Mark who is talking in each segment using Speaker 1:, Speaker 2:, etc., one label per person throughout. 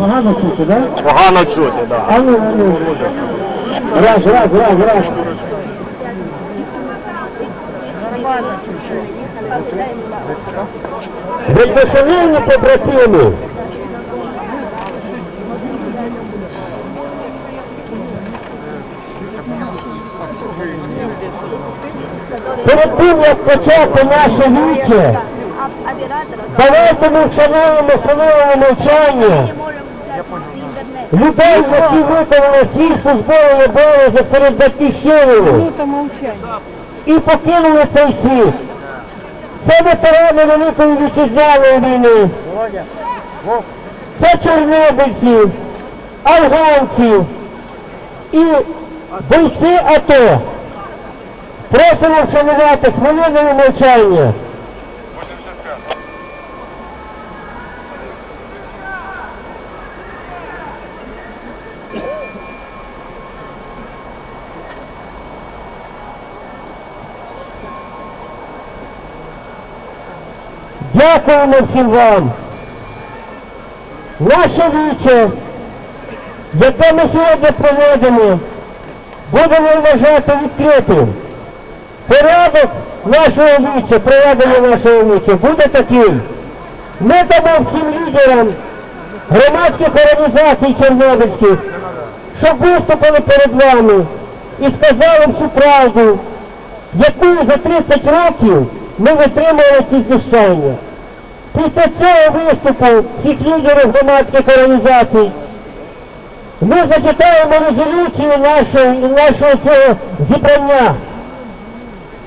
Speaker 1: Погано чути, так?
Speaker 2: Погано чути, так.
Speaker 1: А ну, а ну. Раз, раз, раз, раз. Вельмишановні побратими, перед тим, як почати наше віче, давайте ми вшануємо встановимо мовчання людей, які виконали свій службовий обов'язок перед батьківщиною і покинули цей світ. Це ветерани Великої Вітчизняної війни. Це чорнобильці, афганці і бойці АТО. Просимо вшанувати хвилиною мовчання. Дякуємо всім вам. Наше віче, яке ми сьогодні проводимо, будемо вважати відкритим. Порядок нашого віче, проведення нашого віче буде таким. Ми дамо всім лідерам громадських організацій чорнобильських, щоб виступили перед вами і сказали всю правду, яку за 30 років ми витримали ці знущання. Після цього виступу всіх лідерів громадських організацій ми зачитаємо резолюцію нашої, нашого цього зібрання.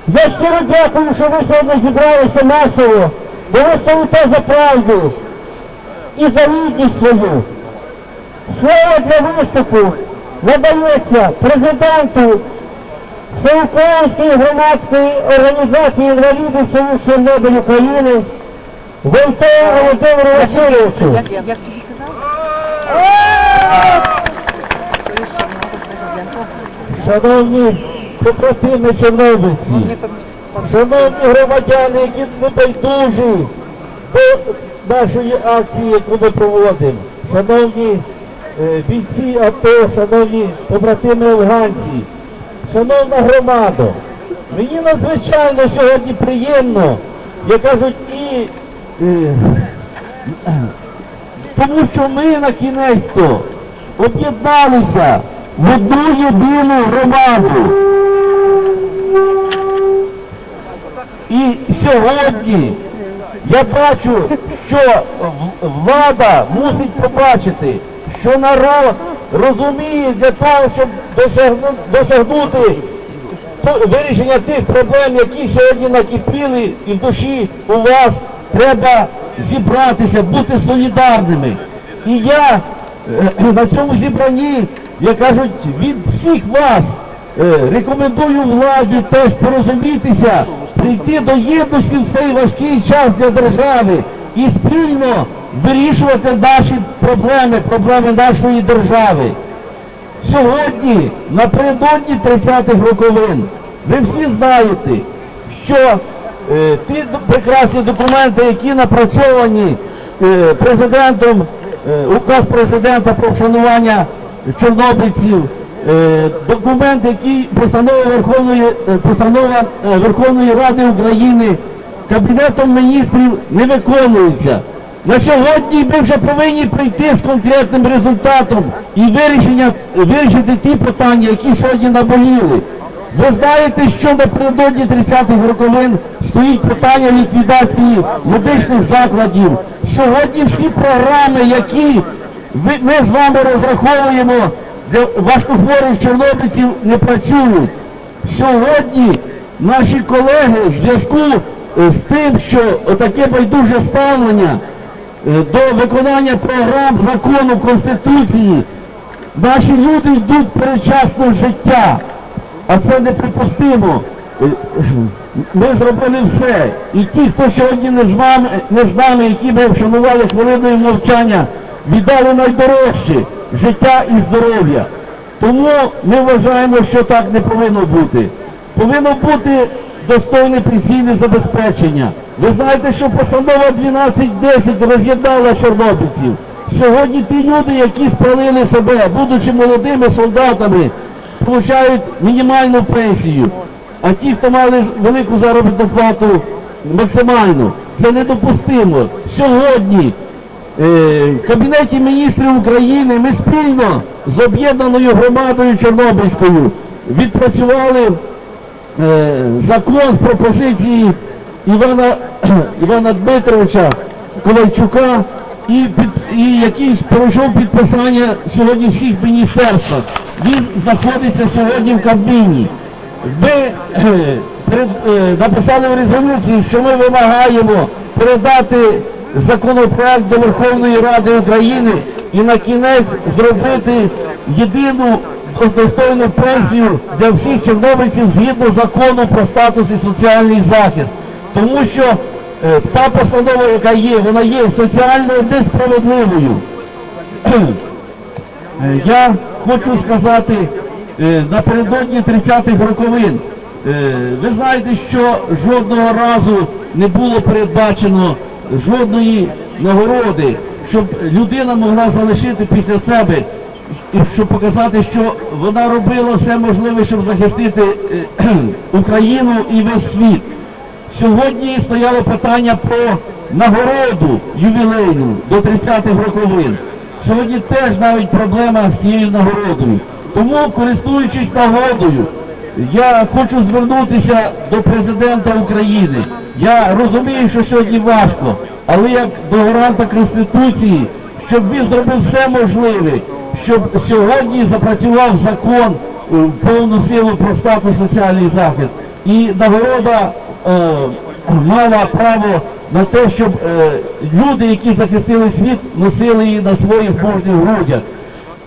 Speaker 1: Я щиро дякую, що ви сьогодні зібралися масово, бо ви стоїте за правду і за гідність свою. Слово для виступу надається президенту Всеукраїнської громадської організації інвалідів Союз Чорнобиль України Войте Володимиру Васильовичу.
Speaker 3: Як, як тобі казав?
Speaker 1: Шановні побратими чорнобильці, шановні громадяни, які небайдужі до нашої акції, яку ми проводимо, шановні е, бійці АТО, шановні побратими афганці, шановна громада, мені надзвичайно сьогодні приємно, як кажуть, і тому що ми на кінець-то об'єдналися в одну єдину громаду. І сьогодні я бачу, що влада мусить побачити, що народ розуміє для того, щоб досягнути вирішення тих проблем, які сьогодні накипіли і в душі у вас, треба зібратися, бути солідарними. І я е, на цьому зібранні, як кажуть, від всіх вас е, рекомендую владі теж порозумітися, прийти до єдності в цей важкий час для держави і спільно вирішувати наші проблеми, проблеми нашої держави. Сьогодні, напередодні 30-х роковин, ви всі знаєте, що ті прекрасні документи, які напрацьовані е, президентом, е, указ президента про вшанування чорнобильців, е, документ, який постанова Верховної, е, постанова е, Верховної Ради України Кабінетом міністрів не виконується. На сьогодні ми вже повинні прийти з конкретним результатом і вирішення, вирішити ті питання, які сьогодні наболіли. Ви знаєте, що напередодні 30-х роковин стоїть питання ліквідації медичних закладів. Сьогодні всі програми, які ми з вами розраховуємо для важкохворих чорнобильців, не працюють. Сьогодні наші колеги в зв'язку е, з тим, що таке байдуже ставлення е, до виконання програм закону Конституції, наші люди йдуть передчасного життя, а це неприпустимо. Е, Ми зробили все. І ті, хто сьогодні не з вами, не з нами, які ми вшанували хвилиною мовчання, віддали найдорожче життя і здоров'я. Тому ми вважаємо, що так не повинно бути. Повинно бути достойне пенсійне забезпечення. Ви знаєте, що постанова 1210 роз'єднала чорнобильців. Сьогодні ті люди, які спалили себе, будучи молодими солдатами, получають мінімальну пенсію. А ті, хто мали велику заробітну плату, максимальну. Це недопустимо. Сьогодні е, в Кабінеті міністрів України ми спільно з об'єднаною громадою Чорнобильською відпрацювали е, закон пропозиції Івана, Івана Дмитровича Ковальчука, і, під, і який пройшов підписання сьогодні всіх міністерствах. Він знаходиться сьогодні в Кабміні. Ми е, написали в резолюції, що ми вимагаємо передати законопроект до Верховної Ради України і на кінець зробити єдину достойну пенсію для всіх чорнобильців згідно закону про статус і соціальний захист. Тому що та постанова, яка є, вона є соціально несправедливою. Е, Я хочу сказати, е, напередодні 30-х роковин, е, ви знаєте, що жодного разу не було передбачено жодної нагороди, щоб людина могла залишити після себе, і щоб показати, що вона робила все можливе, щоб захистити е, Україну і весь світ. Сьогодні стояло питання про нагороду ювілейну до 30-х роковин. Сьогодні теж навіть проблема з цією нагородою. Тому, користуючись нагодою, я хочу звернутися до президента України. Я розумію, що сьогодні важко, але як до гаранта Конституції, щоб він зробив все можливе, щоб сьогодні запрацював закон е, в повну силу про статус соціальний захист. І нагорода мала право на те, щоб е, люди, які захистили світ, носили її на своїх мужніх грудях.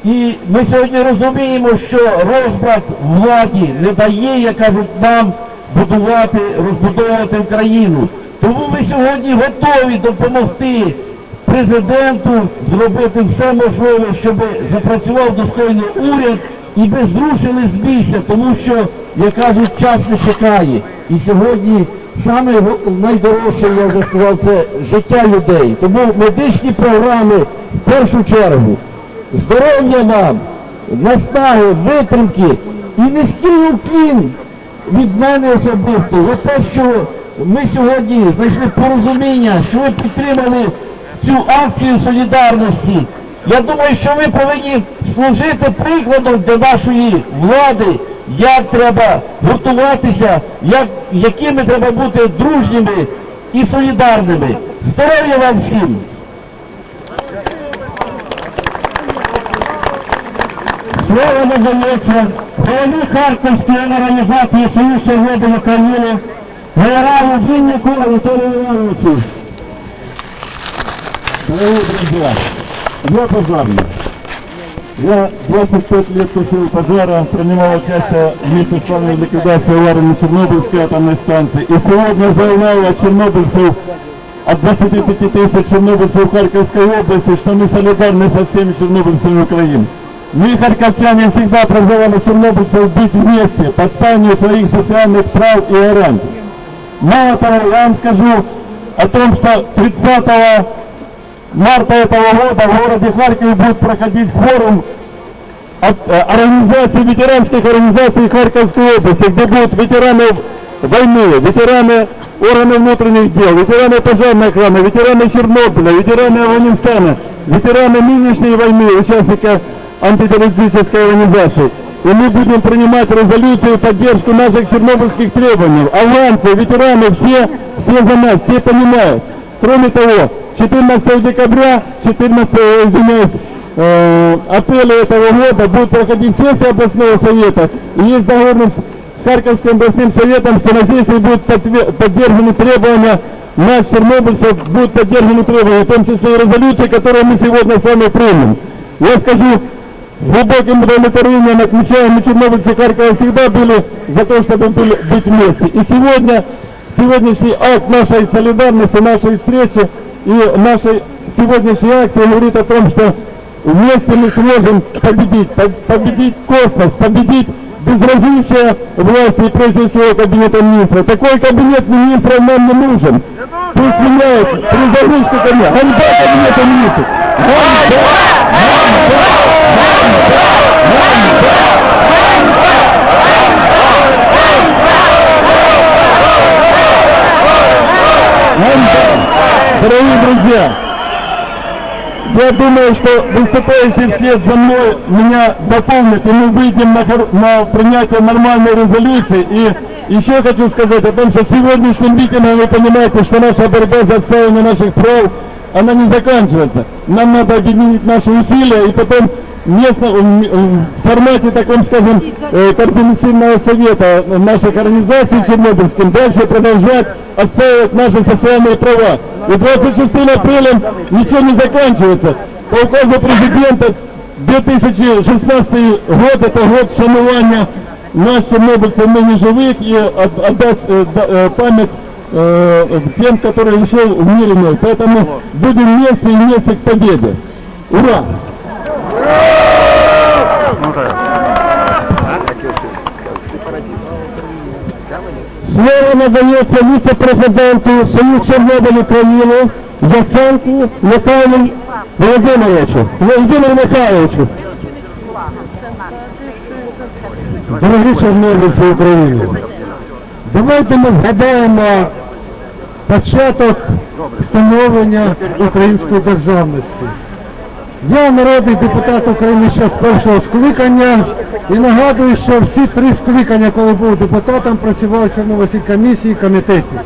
Speaker 1: І ми сьогодні розуміємо, що розбрат владі не дає, як кажуть, нам будувати, розбудовувати Україну. Тому ми сьогодні готові допомогти президенту зробити все можливе, щоб запрацював достойний уряд і ми зрушили з місця, тому що, як кажуть, час не чекає. І сьогодні найдорожче, я вже сказав, це життя людей. Тому медичні програми в першу чергу здоров'я нам, наснаги, витримки і низький уклін від мене особисто за те, що ми сьогодні знайшли порозуміння, що ви підтримали цю акцію солідарності. Я думаю, що ви повинні служити прикладом для нашої влади, як треба готуватися, як, якими треба бути дружніми і солідарними. Здоров'я вам всім! Слово надається голові Харківської організації Союз Свободи України генералу Віннику Анатолію Івановичу. Дорогие друзья, я пожарный. Я 25 лет тушил пожара, принимал участие вместе с вами в ликвидации аварии на Чернобыльской атомной станции. И сегодня заявляю от чернобыльцев, от 25 тысяч чернобыльцев Харьковской области, что мы солидарны со всеми чернобыльцами Украины. Мы, харьковчане, всегда призывали чернобыльцев быть вместе, по отстаиванию своих социальных прав и гарантий. Мало того, я вам скажу о том, что 30 марта этого года в городе Харькове будет проходить форум от э, организаций, ветеранских организаций Харьковской области, где будут ветераны войны, ветераны органов внутренних дел, ветераны пожарной охраны, ветераны Чернобыля, ветераны Афганистана, ветераны нынешней войны, участника антитеррористической организации. И мы будем принимать резолюцию в поддержку наших чернобыльских требований. Афганцы, ветераны, все, все за нас, все понимают. Кроме того, 14 декабря, 14, извиняюсь, э, апреля этого года будет проходить сессия областного совета. И есть договоренность с Харьковским областным советом, что на сессии будут подтве- поддержаны требования нас, чернобыльцев, будут поддержаны требования, в том числе и резолюции, которые мы сегодня с вами примем. Я скажу, с глубоким удовлетворением отмечаем, мы чернобыльцы Харькова всегда были за то, чтобы были, быть вместе. И сегодня, сегодняшний акт нашей солидарности, нашей встречи и нашей сегодняшней акции говорит о том, что вместе мы сможем победить, победить космос, победить
Speaker 2: безразличия власти и прежде всего кабинета министров. Такой кабинет министров нам не нужен. Пусть меняется, призовите ко мне. Ганьба кабинета министров. Ганьба! Ганьба! Дорогие друзья, я думаю, что выступающие вслед за мной меня дополнят, и мы выйдем на, хор- на принятие нормальной резолюции. И еще хочу сказать о том, что сегодняшним митингом вы понимаете, что наша борьба за отстаивание наших прав, она не заканчивается. Нам надо объединить наши усилия и потом местно, в в формате таком, скажем, э, координационного совета наших организаций чернобыльским дальше продолжать отстаивать наши социальные права. И 26 апреля ничего не заканчивается. По указу президента 2016 год это год шанування нас чернобыльцев ныне живых и от- отдать э, э, память э, тем, которые еще в мире нет. Поэтому будем вместе и вместе к победе. Ура! Слово надається віце-президенту Союз Чорнобиль України Яценку Михайлу Володимировичу. Володимиру Михайловичу. Дорогі чорнобильці України, давайте ми згадаємо початок встановлення української державності. Я народний депутат України ще з першого скликання і нагадую, що всі три скликання, коли був депутатом, працював в Чорнобильській комісії і комітеті.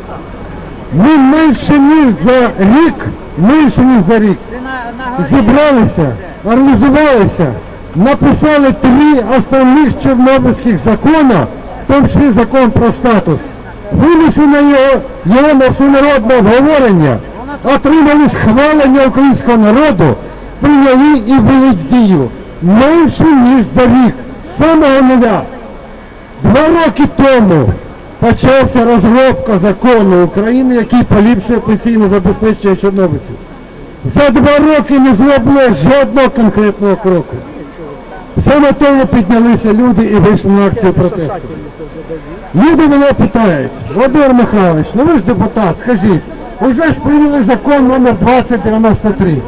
Speaker 2: Ми менше ніж за рік, менше ніж за рік зібралися, організувалися, написали три основних чорнобильських закони, в тому числі закон про статус. Винесли на його, його на всенародне обговорення, отримали схвалення українського народу, прийняли і ввели в дію. Менше ніж за рік, самого нуля. Два роки тому почався розробка закону України, який поліпшує пенсійне забезпечення чорнобильців. За два роки не зроблено жодного конкретного кроку. Саме тому піднялися люди і вийшли на акцію протесту. Люди мене питають, Володимир Михайлович, ну ви ж депутат, скажіть, уже ж прийняли закон номер 2093.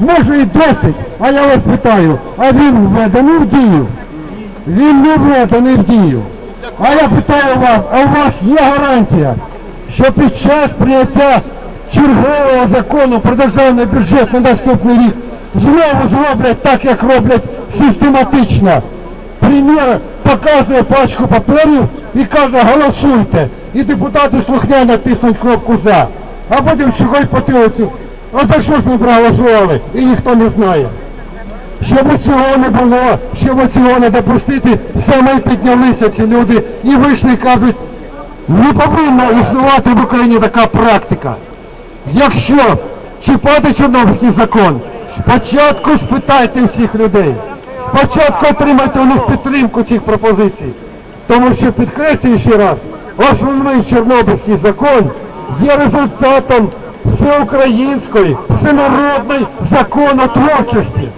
Speaker 2: Може і досить, а я вас питаю, а він введений в дію? Він не введений в дію. А я питаю вас, а у вас є гарантія, що під час прийняття чергового закону про державний бюджет на наступний рік знову зроблять так, як роблять систематично. Прем'єр показує пачку паперів і каже голосуйте. І депутати слухняно тиснуть кнопку за. А потім чогось потилицю. А за що ж ми проголосували? І ніхто не знає. Щоб цього не було, щоб цього не допустити, саме піднялися ці люди і вийшли і кажуть, не повинна існувати в Україні така практика. Якщо чіпати Чорнобильський закон, спочатку спитайте всіх людей, спочатку отримайте у них підтримку цих пропозицій. Тому що підкреслюю ще раз, основний Чорнобильський закон є результатом всеукраїнської, всенародної законотворчості.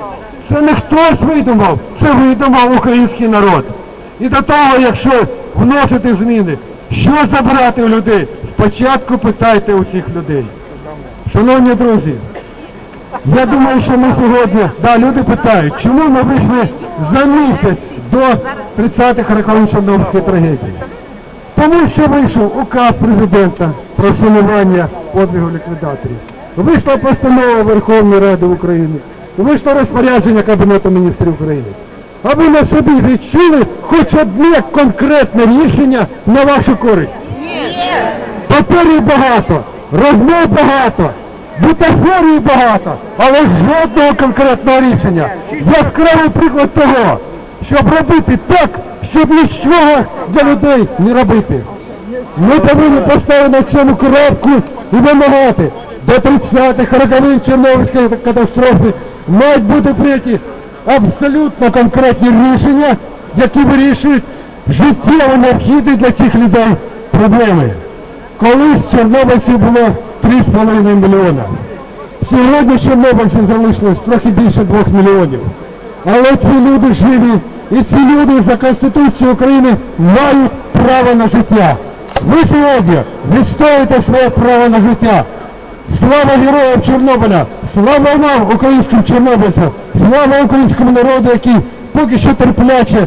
Speaker 2: Це не хтось видумав, це видумав український народ. І до того, якщо вносити зміни, що забрати у людей, спочатку питайте у цих людей. Шановні друзі, я думаю, що ми сьогодні, да, люди питають, чому ми вийшли за місяць до 30-х років Чорнобильської трагедії? Тому що вийшов указ президента про вшанування подвигу ліквідаторів. Вийшла постанова Верховної Ради України. Вийшло розпорядження Кабінету міністрів України. А ви на собі відчули хоч одне конкретне рішення на вашу користь? Паперів багато, розмов багато, бутафорії багато, але жодного конкретного рішення. Яскравий приклад того, щоб робити так, щоб нічого для людей не робити. Ми повинні поставити цьому крапку і вимагати до 30-х роковин Чорнобильської катастрофи мають бути прийняті абсолютно конкретні рішення, які вирішують життєво необхідні для цих людей проблеми. Колись чорнобильців було 3,5 мільйона. Сьогодні чорнобильців залишилось трохи більше 2 мільйонів. Але ці люди живі І ці люди за Конституцією України мають право на життя. Ви сьогодні відстоїте своє право на життя. Слава героям Чорнобиля! Слава нам, українським чорнобильцям! Слава українському народу, який поки що терпляче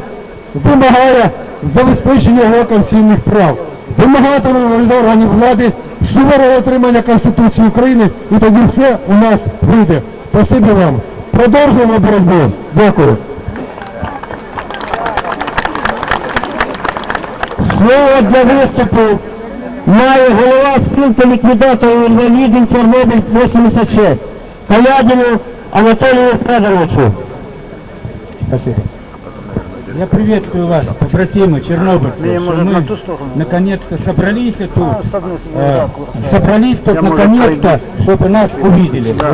Speaker 2: вимагає забезпечення його конституційних прав. Вимагатиме від органів влади суворого отримання Конституції України, і тоді все у нас вийде. Спасибі вам. Продовжуємо боротьбу. Дякую. Слово для виступу має голова спілки ліквідаторів інвалідів Чорнобиль 86 Калядіну Анатолію Федоровичу. Спасибо.
Speaker 4: Я приветствую вас, побратимы, чернобыльцы,
Speaker 5: Мне,
Speaker 4: что
Speaker 5: может,
Speaker 4: мы
Speaker 5: на ту сторону?
Speaker 4: наконец-то собрались и тут,
Speaker 5: А, с одной стороны,
Speaker 4: э,
Speaker 5: да, курс.
Speaker 4: собрались тут
Speaker 5: Я, может,
Speaker 4: наконец-то,
Speaker 5: пройду.
Speaker 4: чтобы нас увидели.
Speaker 5: Да.